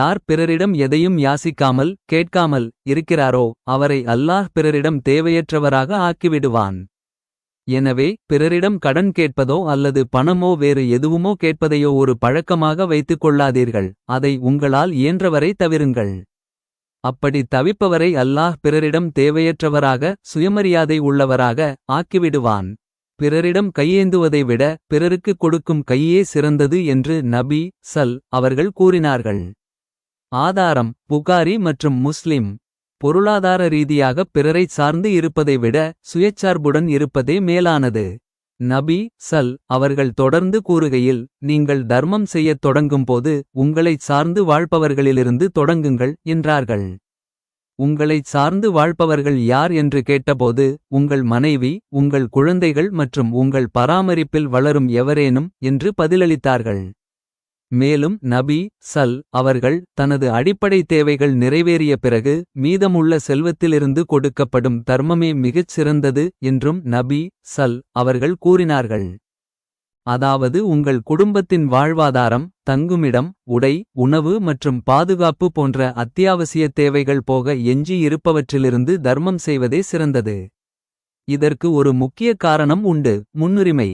யார் பிறரிடம் எதையும் யாசிக்காமல் கேட்காமல் இருக்கிறாரோ அவரை அல்லாஹ் பிறரிடம் தேவையற்றவராக ஆக்கிவிடுவான். எனவே பிறரிடம் கடன் கேட்பதோ அல்லது பணமோ வேறு எதுவுமோ கேட்பதையோ ஒரு பழக்கமாக வைத்துக் கொள்ளாதீர்கள் அதை உங்களால் இயன்றவரை தவிருங்கள். அப்படி தவிப்பவரை அல்லாஹ் பிறரிடம் தேவையற்றவராக சுயமரியாதை உள்ளவராக ஆக்கிவிடுவான். பிறரிடம் கையேந்துவதை விட பிறருக்கு கொடுக்கும் கையே சிறந்தது என்று நபி சல் அவர்கள் கூறினார்கள். ஆதாரம் புகாரி மற்றும் முஸ்லிம் பொருளாதார ரீதியாக பிறரை சார்ந்து இருப்பதை விட சுயச்சார்புடன் இருப்பதே மேலானது. நபி சல் அவர்கள் தொடர்ந்து கூறுகையில் நீங்கள் தர்மம் செய்யத் தொடங்கும்போது உங்களைச் சார்ந்து வாழ்பவர்களிலிருந்து தொடங்குங்கள் என்றார்கள். உங்களைச் சார்ந்து வாழ்பவர்கள் யார்? என்று கேட்டபோது உங்கள் மனைவி உங்கள் குழந்தைகள் மற்றும் உங்கள் பராமரிப்பில் வளரும் எவரேனும் என்று பதிலளித்தார்கள். மேலும் நபி சல் அவர்கள் தனது அடிப்படை தேவைகள் நிறைவேறிய பிறகு மீதமுள்ள செல்வத்திலிருந்து கொடுக்கப்படும் தர்மமே மிகச் சிறந்தது என்றும் நபி சல் அவர்கள் கூறினார்கள். அதாவது உங்கள் குடும்பத்தின் வாழ்வாதாரம் தங்குமிடம் உடை உணவு மற்றும் பாதுகாப்பு போன்ற அத்தியாவசிய தேவைகள் போக எஞ்சி இருப்பவற்றிலிருந்து தர்மம் செய்வதே சிறந்தது. இதற்கு ஒரு முக்கிய காரணம் உண்டு. முன்னுரிமை.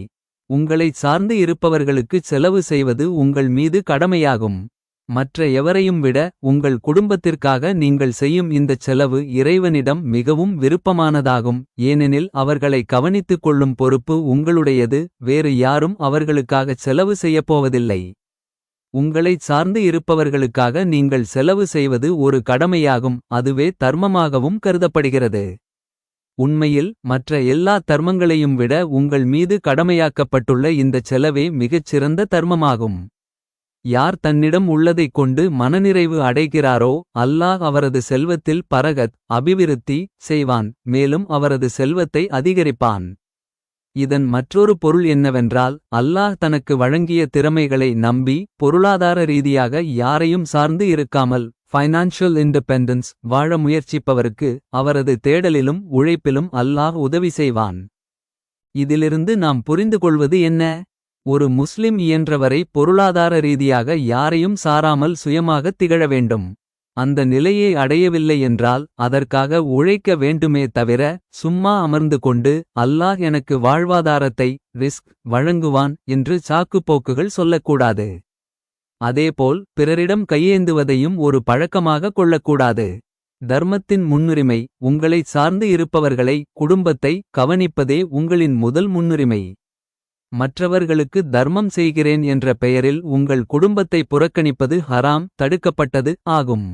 உங்களைச் சார்ந்து இருப்பவர்களுக்கு செலவு செய்வது உங்கள் மீது கடமையாகும். மற்ற எவரையும் விட உங்கள் குடும்பத்திற்காக நீங்கள் செய்யும் இந்தச் செலவு இறைவனிடம் மிகவும் விருப்பமானதாகும். ஏனெனில் அவர்களை கவனித்துக் கொள்ளும் பொறுப்பு உங்களுடையது வேறு யாரும் அவர்களுக்காகச் செலவு செய்யப்போவதில்லை உங்களைச் சார்ந்து இருப்பவர்களுக்காக நீங்கள் செலவு செய்வது ஒரு கடமையாகும் அதுவே தர்மமாகவும் கருதப்படுகிறது. உண்மையில் மற்ற எல்லா தர்மங்களையும் விட உங்கள் மீது கடமையாக்கப்பட்டுள்ள இந்தச் செலவே மிகச் சிறந்த தர்மமாகும். யார் தன்னிடம் உள்ளதைக் கொண்டு மனநிறைவு அடைகிறாரோ அல்லாஹ் அவரது செல்வத்தில் பரகத் அபிவிருத்தி செய்வான் மேலும் அவரது செல்வத்தை அதிகரிப்பான். இதன் மற்றொரு பொருள் என்னவென்றால் அல்லாஹ் தனக்கு வழங்கிய திறமைகளை நம்பி பொருளாதார ரீதியாக யாரையும் சார்ந்து இருக்காமல் ஃபைனான்ஷியல் இண்டிபெண்டன்ஸ் வாழ முயற்சிப்பவருக்கு அவரது தேடலிலும் உழைப்பிலும் அல்லாஹ் உதவி செய்வான். இதிலிருந்து நாம் புரிந்து கொள்வது என்ன? ஒரு முஸ்லிம் இயன்றவரை பொருளாதார ரீதியாக யாரையும் சாராமல் சுயமாகத் திகழ வேண்டும். அந்த நிலையை அடையவில்லை என்றால் அதற்காக உழைக்க வேண்டுமே தவிர சும்மா அமர்ந்து கொண்டு அல்லாஹ் எனக்கு வாழ்வாதாரத்தை ரிஸ்க் வழங்குவான் என்று சாக்குப்போக்குகள் சொல்லக்கூடாது. அதேபோல் பிறரிடம் கையேந்துவதையும் ஒரு பழக்கமாக கொள்ளக்கூடாது. தர்மத்தின் முன்னுரிமை உங்களைச் சார்ந்து இருப்பவர்களை குடும்பத்தை கவனிப்பதே உங்களின் முதல் முன்னுரிமை. மற்றவர்களுக்கு தர்மம் செய்கிறேன் என்ற பெயரில் உங்கள் குடும்பத்தை புறக்கணிப்பது ஹராம் தடுக்கப்பட்டது ஆகும்.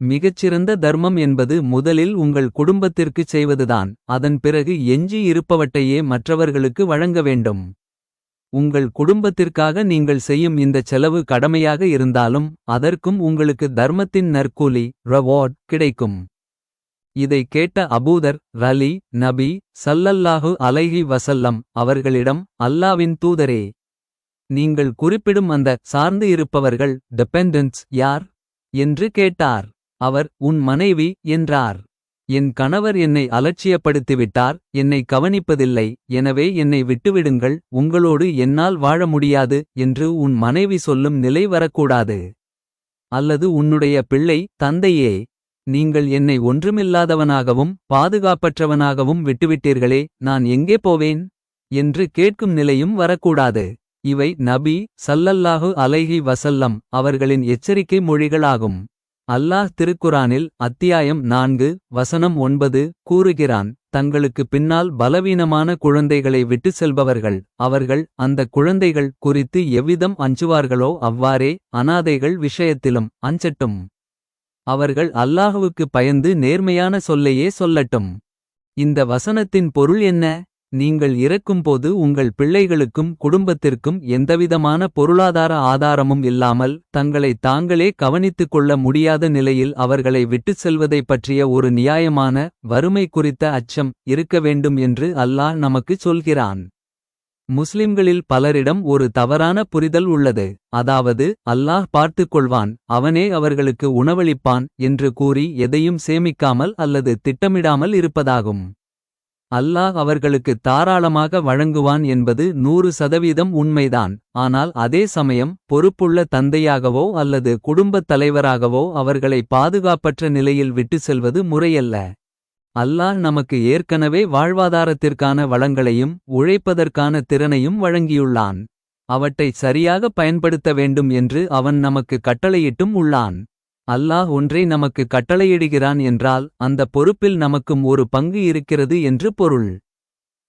மிகச்சிறந்த தர்மம் என்பது முதலில் உங்கள் குடும்பத்திற்குச் செய்வதுதான் அதன் பிறகு எஞ்சி இருப்பவற்றையே மற்றவர்களுக்கு வழங்க வேண்டும். உங்கள் குடும்பத்திற்காக நீங்கள் செய்யும் இந்தச் செலவு கடமையாக இருந்தாலும் அதற்கும் உங்களுக்கு தர்மத்தின் நற்கூலி ரவார்ட் கிடைக்கும். இதை கேட்ட அபூதர் ரலி நபி சல்லல்லாஹு அலைஹி வசல்லம் அவர்களிடம் அல்லாவின் தூதரே நீங்கள் குறிப்பிடும் அந்த சார்ந்து இருப்பவர்கள் டெபெண்டன்ஸ் யார்? என்று கேட்டார். அவர் உன் மனைவி என்றார். என் கணவர் என்னை அலட்சியப்படுத்திவிட்டார் என்னை கவனிப்பதில்லை எனவே என்னை விட்டுவிடுங்கள் உங்களோடு என்னால் வாழ முடியாது என்று உன் மனைவி சொல்லும் நிலை வரக்கூடாது. அல்லது உன்னுடைய பிள்ளை தந்தையே நீங்கள் என்னை ஒன்றுமில்லாதவனாகவும் பாதுகாப்பற்றவனாகவும் விட்டுவிட்டீர்களே நான் எங்கே போவேன்? என்று கேட்கும் நிலையும் வரக்கூடாது. இவை நபி சல்லல்லாஹு அலைஹி வசல்லம் அவர்களின் எச்சரிக்கை மொழிகளாகும். அல்லாஹ் திருக்குரானில் அத்தியாயம் நான்கு வசனம் ஒன்பது கூறுகிறான் தங்களுக்கு பின்னால் பலவீனமான குழந்தைகளை விட்டு செல்பவர்கள் அவர்கள் அந்த குழந்தைகள் குறித்து எவ்விதம் அஞ்சுவார்களோ அவ்வாறே அனாதைகள் விஷயத்திலும் அஞ்சட்டும். அவர்கள் அல்லாஹுவுக்கு பயந்து நேர்மையான சொல்லையே சொல்லட்டும். இந்த வசனத்தின் பொருள் என்ன? நீங்கள் இறக்கும்போது உங்கள் பிள்ளைகளுக்கும் குடும்பத்திற்கும் எந்தவிதமான பொருளாதார ஆதாரமும் இல்லாமல் தங்களை தாங்களே கவனித்துக் கொள்ள முடியாத நிலையில் அவர்களை விட்டுச் செல்வதைப் பற்றிய ஒரு நியாயமான வறுமை குறித்த அச்சம் இருக்க வேண்டும் என்று அல்லாஹ் நமக்குச் சொல்கிறான். முஸ்லிம்களில் பலரிடம் ஒரு தவறான புரிதல் உள்ளது. அதாவது அல்லாஹ் பார்த்துக் கொள்வான் அவனே அவர்களுக்கு உணவளிப்பான் என்று கூறி எதையும் சேமிக்காமல் அல்லது திட்டமிடாமல் இருப்பதாகும். அல்லாஹ் அவர்களுக்கு தாராளமாக வழங்குவான் என்பது நூறு சதவீதம் உண்மைதான். ஆனால் அதே சமயம் பொறுப்புள்ள தந்தையாகவோ அல்லது குடும்பத் தலைவராகவோ அவர்களை பாதுகாப்பற்ற நிலையில் விட்டு செல்வது முறையல்ல. அல்லாஹ் நமக்கு ஏற்கனவே வாழ்வாதாரத்திற்கான வளங்களையும் உழைப்பதற்கான திறனையும் வழங்கியுள்ளான். அவற்றை சரியாக பயன்படுத்த வேண்டும் என்று அவன் நமக்கு கட்டளையிட்டும் உள்ளான். அல்லாஹ் ஒன்றை நமக்கு கட்டளையிடுகிறான் என்றால் அந்த பொறுப்பில் நமக்கும் ஒரு பங்கு இருக்கிறது என்று பொருள்.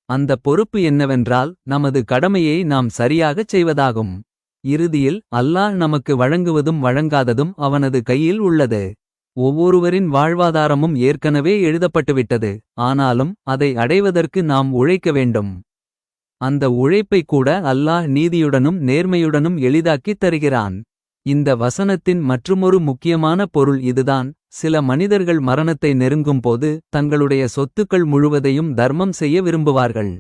அந்த பொறுப்பு என்னவென்றால் நமது கடமையை நாம் சரியாகச் செய்வதாகும். இறுதியில் அல்லாஹ் நமக்கு வழங்குவதும் வழங்காததும் அவனது கையில் உள்ளது. ஒவ்வொருவரின் வாழ்வாதாரமும் ஏற்கனவே எழுதப்பட்டுவிட்டது ஆனாலும் அதை அடைவதற்கு நாம் உழைக்க வேண்டும். அந்த உழைப்பை கூட அல்லாஹ் நீதியுடனும் நேர்மையுடனும் எளிதாக்கித் தருகிறான். இந்த வசனத்தின் மற்றுமொரு முக்கியமான பொருள் இதுதான். சில மனிதர்கள் மரணத்தை நெருங்கும்போது தங்களுடைய சொத்துக்கள் முழுவதையும் தர்மம் செய்ய விரும்புவார்கள்.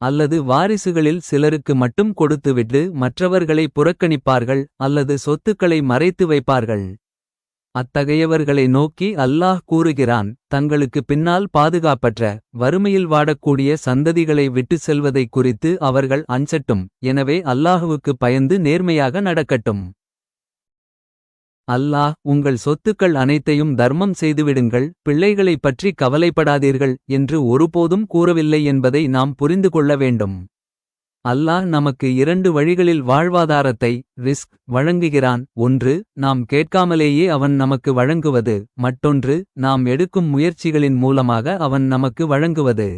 அல்லது வாரிசுகளில் சிலருக்கு மட்டும் கொடுத்துவிட்டு மற்றவர்களை புறக்கணிப்பார்கள் அல்லது சொத்துக்களை மறைத்து வைப்பார்கள். அத்தகையவர்களை நோக்கி அல்லாஹ் கூறுகிறான் தங்களுக்கு பின்னால் பாதுகாப்பற்ற வறுமையில் வாடக்கூடிய சந்ததிகளை விட்டு செல்வதை குறித்து அவர்கள் அஞ்சட்டும். எனவே அல்லாஹுவுக்கு பயந்து நேர்மையாக நடக்கட்டும். அல்லாஹ் உங்கள் சொத்துக்கள் அனைத்தையும் தர்மம் செய்துவிடுங்கள் பிள்ளைகளைப் பற்றி கவலைப்படாதீர்கள் என்று ஒருபோதும் கூறவில்லை என்பதை நாம் புரிந்து கொள்ள வேண்டும். அல்லாஹ் நமக்கு இரண்டு வழிகளில் வாழ்வாதாரத்தை ரிஸ்க் வழங்குகிறான். ஒன்று நாம் கேட்காமலேயே அவன் நமக்கு வழங்குவது. மற்றொன்று நாம் எடுக்கும் முயற்சிகளின் மூலமாக அவன் நமக்கு வழங்குவது.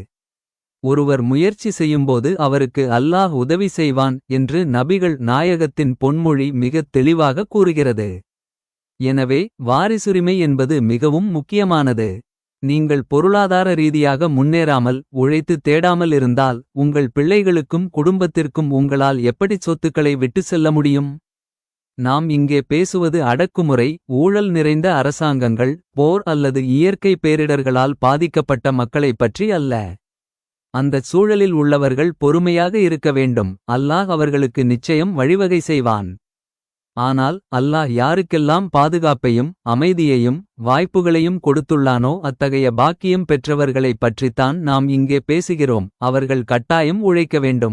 ஒருவர் முயற்சி செய்யும்போது அவருக்கு அல்லாஹ் உதவி செய்வான் என்று நபிகள் நாயகத்தின் பொன்மொழி மிகத் தெளிவாக கூறுகிறது. எனவே வாரிசுரிமை என்பது மிகவும் முக்கியமானது. நீங்கள் பொருளாதார ரீதியாக முன்னேறாமல் உழைத்து தேடாமல் இருந்தால் உங்கள் பிள்ளைகளுக்கும் குடும்பத்திற்கும் உங்களால் எப்படி சொத்துக்களை விட்டு செல்ல முடியும்? நாம் இங்கே பேசுவது அடக்குமுறை ஊழல் நிறைந்த அரசாங்கங்கள் போர் அல்லது இயற்கை பேரிடர்களால் பாதிக்கப்பட்ட மக்களைப் பற்றி அல்ல. அந்தச் சூழலில் உள்ளவர்கள் பொறுமையாக இருக்க வேண்டும் அல்லாஹ் அவர்களுக்கு நிச்சயம் வழிவகை செய்வான். ஆனால் அல்லாஹ் யாருக்கெல்லாம் பாதுகாப்பையும் அமைதியையும் வாய்ப்புகளையும் கொடுத்துள்ளானோ அத்தகைய பாக்கியம் பெற்றவர்களைப் பற்றித்தான் நாம் இங்கே பேசுகிறோம். அவர்கள் கட்டாயம் உழைக்க வேண்டும்.